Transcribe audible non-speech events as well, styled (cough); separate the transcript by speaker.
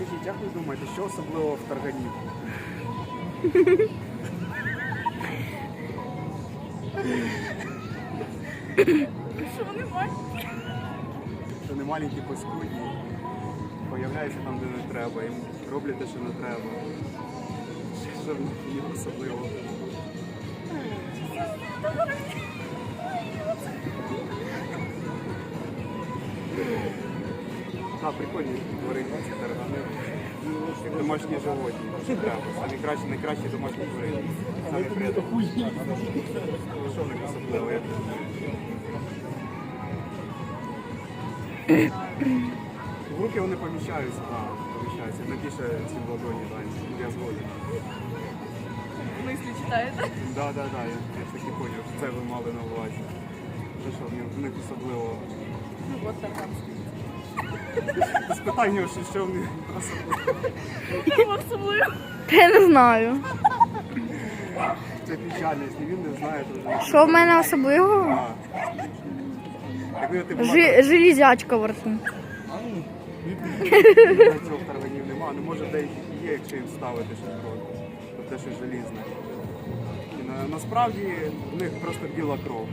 Speaker 1: Скажіть, як ви думаєте, що особливого в таргані?
Speaker 2: Що вони мають?
Speaker 1: Що не маленькі паскудні, появляються там, де не треба, їм роблять те, що не треба. Що в них є особливого? А, прикольні тваринки, ці таргани. Домашні животні. Самі кращі, найкращі домашні тварини. Самі приємні. Що в особливо? як? В руки вони поміщаються, так, поміщаються. Не більше, ці в ладоні, так, я згоден.
Speaker 2: Мислі читаєте?
Speaker 1: Да, да, да, я, я ж таки поняв, що це ви мали на увазі. Що, в них- особливо.
Speaker 2: Ну, от так (laughs)
Speaker 1: питання, що, що в них особливо.
Speaker 2: Що?
Speaker 3: Я не знаю.
Speaker 1: Це печальність, він не знає, то вже.
Speaker 3: Що в мене особливого?
Speaker 1: Якби ти була
Speaker 3: Жи- Железячка в рту.
Speaker 1: цього тарганів нема, ну може і є, якщо їм ставити щось в рот. Тобто щось желізне. І на, насправді в них просто біла кров.